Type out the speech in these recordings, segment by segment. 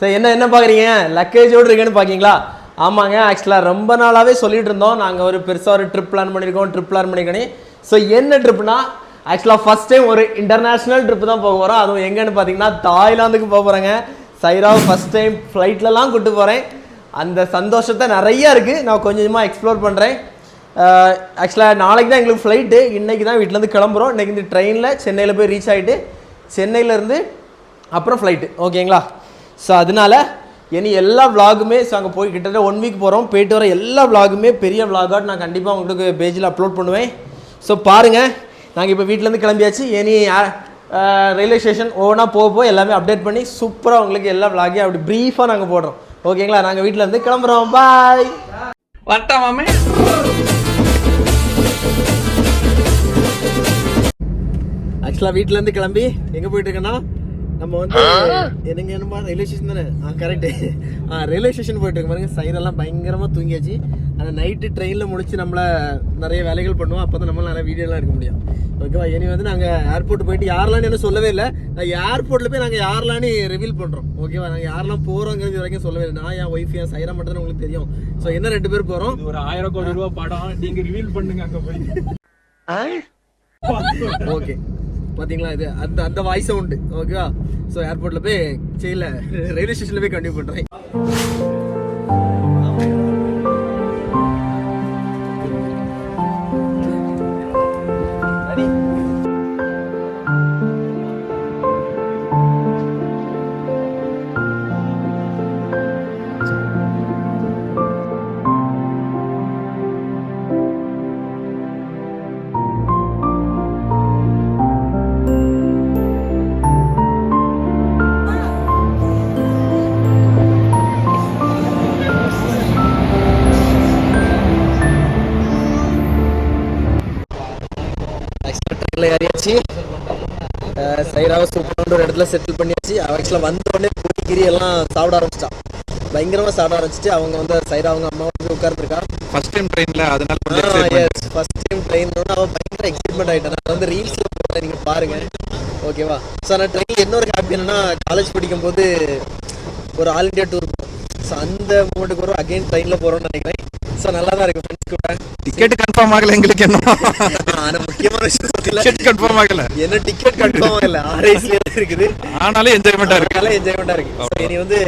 சரி என்ன என்ன பார்க்குறீங்க? லக்கேஜோடு இருக்கேன்னு பார்க்கீங்களா? ஆமாங்க ஆக்சுவலாக ரொம்ப நாளாகவே சொல்லிட்டு இருந்தோம். நாங்கள் ஒரு பெருசாக ஒரு ட்ரிப் பிளான் பண்ணியிருக்கோம் ட்ரிப் பிளான் பண்ணிக்கணும் ஸோ என்ன ட்ரிப்னா ஆக்சுவலாக ஃபஸ்ட் டைம் ஒரு இன்டர்நேஷ்னல் ட்ரிப் தான் போக போகிறோம் அதுவும் எங்கன்னு பார்த்தீங்கன்னா தாய்லாந்துக்கு போக போகிறாங்க சைராவை ஃபஸ்ட் டைம் ஃப்ளைட்லலாம் கூட்டு போகிறேன் அந்த சந்தோஷத்தை நிறைய இருக்குது நான் கொஞ்சம் கொஞ்சமாக எக்ஸ்ப்ளோர் பண்ணுறேன் uh, ஆக்சுவலாக நாளைக்கு தான் எங்களுக்கு ஃப்ளைட்டு இன்றைக்கி தான் வீட்டிலேருந்து கிளம்புறோம். இன்றைக்கி இந்த ட்ரெயினில் சென்னையில் போய் ரீச் ஆகிட்டு சென்னையிலேருந்து அப்புறம் ஃப்ளைட்டு ஓகேங்களா ஸோ அதனால இனி எல்லா vlogுமே ஸோ அங்கே போய் கிட்டத்தட்ட ஒன் வீக் போகிறோம் போயிட்டு வர எல்லா vlogுமே பெரிய vlog-ஆ நான் கண்டிப்பாக உங்களுக்கு பேஜில் அப்லோட் பண்ணுவேன். ஸோ பாருங்கள் நாங்கள் இப்போ வீட்டிலேருந்து கிளம்பியாச்சு. இனி ரயில்வே ஸ்டேஷன் ஒவ்வொன்றா போக போக எல்லாமே அப்டேட் பண்ணி சூப்பராக உங்களுக்கு எல்லா vlog-ஐயும் அப்படி ப்ரீஃபாக நாங்கள் போடுறோம். ஓகேங்களா நாங்கள் வீட்டிலேருந்து கிளம்புறோம். பாய் வரட்டா மாமே? ஆக்சுவலாக வீட்டிலேருந்து கிளம்பி எங்கே போயிட்டு இருக்கேன்னா நம்ம வந்து என்னங்க என்னமா ரயில்வே ஸ்டேஷன் தானே? ஆ கரெக்டு ஆ ரயில்வே ஸ்டேஷன் போயிட்டு இருக்கு பாருங்க. சைடெல்லாம் பயங்கரமாக தூங்கியாச்சு. அந்த நைட்டு ட்ரெயினில் முடிச்சு நம்மள நிறைய வேலைகள் பண்ணுவோம். அப்போ தான் நம்மளால நிறைய வீடியோலாம் எடுக்க முடியும். ஓகேவா இனி வந்து நாங்கள் ஏர்போர்ட் போயிட்டு யாரெல்லாம் என்ன சொல்லவே இல்லை. நான் ஏர்போர்ட்டில் போய் நாங்கள் யாரெல்லாம்னு ரிவீல் பண்ணுறோம் ஓகேவா நாங்கள் யாரெல்லாம் போகிறோங்கிறது வரைக்கும் சொல்லவே இல்லை. நான் என் ஒய்ஃப் என் சைரா மட்டும் தான் உங்களுக்கு தெரியும். ஸோ என்ன ரெண்டு பேர் போகிறோம் இது ஒரு ஆயிரம் கோடி ரூபாய் படம். நீங்க ரிவீல் பண்ணுங்க அங்க போய். ஓகே பாத்தீங்களா? இது அந்த அந்த வாய்ஸ் உண்டு ஓகேவா ஸோ ஏர்போர்ட்ல போய் செய்யல ரயில்வே ஸ்டேஷன்ல போய் கண்டினியூ பண்ணுறேன் ஏறியாச்சு சைராவை சூப்பரான ஒரு இடத்துல செட்டில் பண்ணியாச்சு. ஆக்சுவலாக வந்த உடனே பூட்டிக்கிரி எல்லாம் சாப்பிட ஆரம்பிச்சிட்டான். பயங்கரமாக சாப்பிட ஆரம்பிச்சிட்டு அவங்க வந்து சைரா அவங்க அம்மா வந்து உட்கார்ந்துருக்கா. ஃபர்ஸ்ட் டைம் ட்ரெயின்ல அதனால. எஸ் ஃபர்ஸ்ட் டைம் ட்ரெயின் அவன் பயங்கர எக்ஸைட்மெண்ட் ஆகிட்டான் நான் வந்து ரீல்ஸில் போடுறேன் நீங்கள் பாருங்க. ஓகேவா ஸோ நான் ட்ரெயின் இன்னொரு ஹாப்பி என்னன்னா காலேஜ் படிக்கும்போது ஒரு ஆல் இண்டியா டூர் ஸோ அந்த மூமெண்ட்டுக்கு வரும் அகைன் ட்ரெயினில் போகிறோம்னு நினைக்கிறேன். ஸோ நல்லா தான் இருக்கு ஃப்ரெண்ட்ஸ் கூட. டிக்கெட் கன்ஃபார்ம் ஆகல எங்களுக்கு என்ன? ஆனால் முக்கியமான விஷயம் டிக்கெட் கன்ஃபார்ம் ஆகல. என்ன டிக்கெட் கன்ஃபார்ம் இல்லை ஆர்ஐஸ்லேயே இருக்குது. ஆனாலும் என்ஜாய்மெண்டா இருக்கு. அதனால என்ஜாய்மெண்ட்டாக இருக்கு. இனி வந்து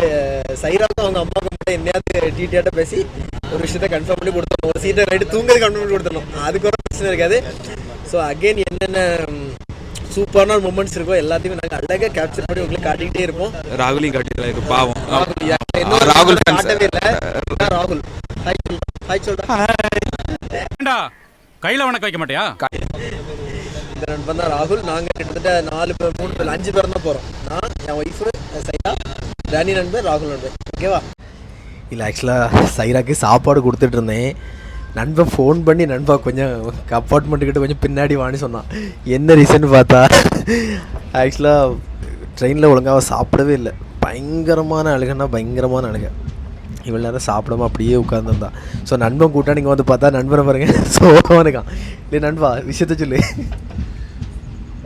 சைராக்கும் அவங்க அம்மாவுக்கு மட்டும் என்னையாவது டீட்டியாட்ட பேசி ஒரு விஷயத்த கன்ஃபார்ம் பண்ணி கொடுத்துடணும். ஒரு சீட்டை ரைட்டு தூங்குறது கன்ஃபார்ம் பண்ணி கொடுத்துடணும். அதுக்கு ஒரு பிரச்சனை இருக்காது. ஸோ அகைன் என்னென்ன சூப்பரான மூமெண்ட்ஸ் இருக்கோ எல்லாத்தையும் நாங்கள் அழகாக கேப்சர் பண்ணி உங்களுக்கு காட்டிக்கிட்டே இருப்போம். ராகுலையும் காட்டிட்டு இருக்கு. பாவம். ராகுல். காட்டவே இல்லை. ராகுல். ஹாய் சொல் ஹாய் சொல்றா. ஏண்டா? கையில வணக்க வைக்க மாட்டியா? இந்த நண்பன் தான் ராகுல். நாங்கள் கிட்டத்தட்ட நாலு பேர் மூணு பேர் அஞ்சு பேர் தான் போகிறோம் நான் என் ஒய்ஃபு சைரா டேனி நண்பர் ராகுல் நண்பர். ஓகேவா இல்லை ஆக்சுவலாக சைராக்கு சாப்பாடு கொடுத்துட்டு இருந்தேன். நண்பன் ஃபோன் பண்ணி நண்பா கொஞ்சம் அப்பார்ட்மெண்ட்டுக்கிட்ட கொஞ்சம் பின்னாடி வான்னு சொன்னான். என்ன ரீசன் பார்த்தா ஆக்சுவலாக ட்ரெயினில் ஒழுங்காக சாப்பிடவே இல்லை. பயங்கரமான அழுகன்னா பயங்கரமான அழுகை. இவ்வளோ நேரம் சாப்பிடாம அப்படியே உட்காந்துருந்தான் ஸோ நண்பன் கூட்டா நீங்கள் வந்து பார்த்தா நண்பனை பாருங்க. இருக்கான். இல்லை நண்பா விஷயத்த சொல்லு.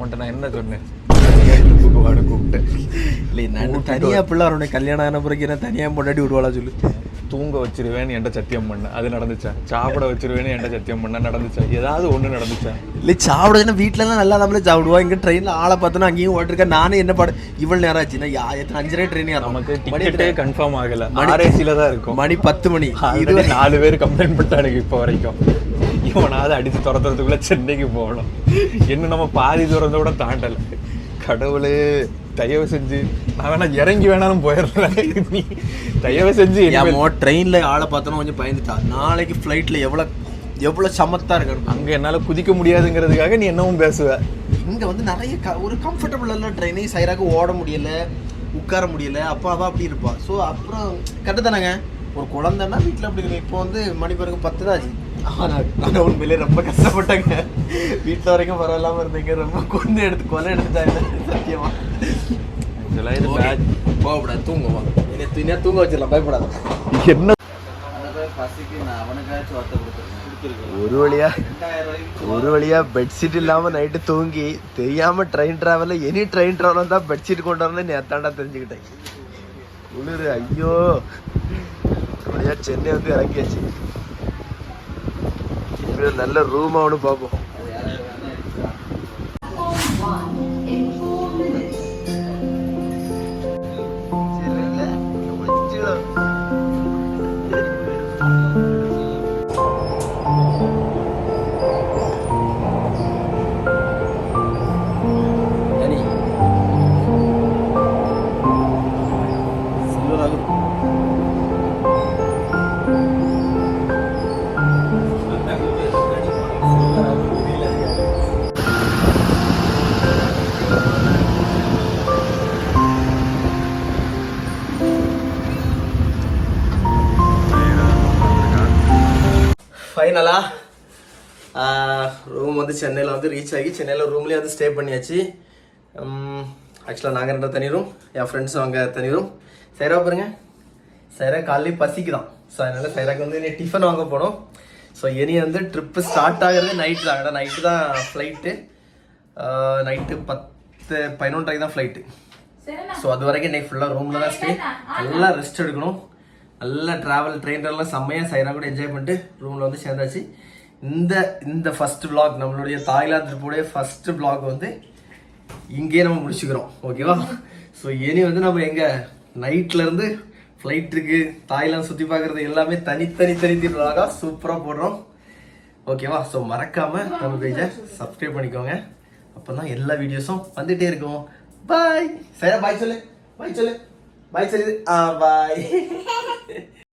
உன்ட்ட நான் என்ன சொன்னேன்? கூப்பிட்டேன் இல்லை நான் தனியாக பிள்ளை அவனுடைய கல்யாணம் ஆன பிறகு என்ன தனியாக முன்னாடி விடுவாளா சொல்லு. தூங்க வச்சிருவேன்னு என்கிட்ட சத்தியம் பண்ண. அது நடந்துச்சா? சாப்பிட வச்சிருவேன்னு என்கிட்ட சத்தியம் பண்ண. நடந்துச்சா? ஏதாவது ஒண்ணு நடந்துச்சா? இல்லை சாப்பிடுதுன்னா வீட்டிலலாம் நல்லா நம்மளே சாப்பிடுவோம் இங்கே ட்ரெயினில் ஆளை பார்த்தோன்னா அங்கேயும் ஓட்டிருக்கேன் நானே என்ன பாடு இவ்வளோ நேரம் ஆச்சு. நான் யா- எத்தனை அஞ்சரை ட்ரெயின் நமக்கு மணி டிக்கெட்டே கன்ஃபார்ம் ஆகல. ஆர்ஏசில தான் இருக்கும். மணி பத்து மணி. இது நாலு பேர் கம்ப்ளைண்ட் பண்ணிட்டானுங்க இப்போ வரைக்கும். இவனாவது அடிச்சு துரத்துறதுக்குள்ள சென்னைக்கு போகணும். இன்னும் நம்ம பாதி தூரத்தை கூட தாண்டல. கடவுளே. தயவு செஞ்சு நான் வேணா இறங்கி வேணாலும் போயிடுறேன். நீ தயவு செஞ்சு ஏன் ட்ரெயினில் ஆளை பார்த்தோன்னா கொஞ்சம் பயந்துட்டா. நாளைக்கு ஃப்ளைட்டில் எவ்வளோ எவ்வளோ சமத்தா இருக்கணும் அங்க என்னால குதிக்க முடியாதுங்கிறதுக்காக நீ என்னவும் பேசுவ. இங்கே வந்து நிறைய க ஒரு கம்ஃபர்டபுளான ட்ரெயினே சைராக ஓட முடியல உட்கார முடியல. அப்போ அவள் அப்படி இருப்பா. ஸோ அப்புறம் கரெக்டு தானேங்க? ஒரு குழந்தைன்னா வீட்டில் அப்படி இருக்கு. இப்போ வந்து மணி பிறகு பத்து தான் ஆச்சு. ஆனால் நான் உண்மையிலே ரொம்ப கஷ்டப்பட்டேங்க. வீட்டில் வரைக்கும் பரவாயில்லாமல் இருந்தீங்க. ரொம்ப கொண்டு எடுத்து கொலை எடுத்துட்டாங்க சத்தியமா? இதெல்லாம் இது bad. போகக்கூடாது தூங்குவாங்க இனி தூங்க வச்சிடலாம். பயப்படாத. என்ன? ஒரு வழியா ஒரு வழியா பெட்ஷீட் இல்லாம நைட்டு தூங்கி தெரியாம ட்ரெயின் டிராவல்ல எனி ட்ரெயின் டிராவல் தான் பெட்ஷீட் கொண்டு வரணும் நேத்தாண்டா தெரிஞ்சுக்கிட்டேன். குளிர் ஐயோ. வழியா சென்னை வந்து இறங்கியாச்சு. இப்படி நல்ல ரூமா ஒன்று பார்ப்போம் ஃபைனலாக ரூம் வந்து சென்னையில் வந்து ரீச் ஆகி சென்னையில் ரூம்லேயே வந்து ஸ்டே பண்ணியாச்சு. ஆக்சுவலாக நாங்கள் ரெண்டு தனி ரூம் என் ஃப்ரெண்ட்ஸும் அங்கே தனி ரூம் சைரா பாருங்க. சைரா காலையில் பசிக்குதான். ஸோ அதனால் சைராக்கு வந்து இனி டிஃபன் வாங்க போனோம். ஸோ இனி வந்து ட்ரிப்பு ஸ்டார்ட் ஆகிறது நைட்டு தான். ஏன்னா நைட்டு தான் ஃப்ளைட்டு நைட்டு பத்து பதினொன்றரைக்கு தான் ஃப்ளைட்டு ஸோ அது வரைக்கும் இன்னைக்கு ஃபுல்லாக ரூமில் தான் ஸ்டே நல்லா ரெஸ்ட் எடுக்கணும். நல்லா ட்ராவல் ட்ரெயின்லாம் செம்மையாக சைனா கூட என்ஜாய் பண்ணிட்டு ரூமில் வந்து சேர்ந்தாச்சு. இந்த இந்த ஃபஸ்ட்டு பிளாக் நம்மளுடைய தாய்லாந்து ட்ரிப்போடைய ஃபஸ்ட்டு பிளாக் வந்து இங்கேயே நம்ம முடிச்சுக்கிறோம். ஓகேவா ஸோ இனி வந்து நம்ம எங்கள் நைட்லேருந்து ஃப்ளைட் தாய்லாந்து சுற்றி பார்க்குறது எல்லாமே தனித்தனி தனி பிளாகாக சூப்பராக போடுறோம். ஓகேவா ஸோ மறக்காமல் நம்ம பேஜை சப்ஸ்கிரைப் பண்ணிக்கோங்க. அப்போ தான் எல்லா வீடியோஸும் வந்துகிட்டே இருக்கும். பாய் சரி பாய் சொல்லு. பாய் சொல்லு. பாய் சொல்லு ஆ பாய்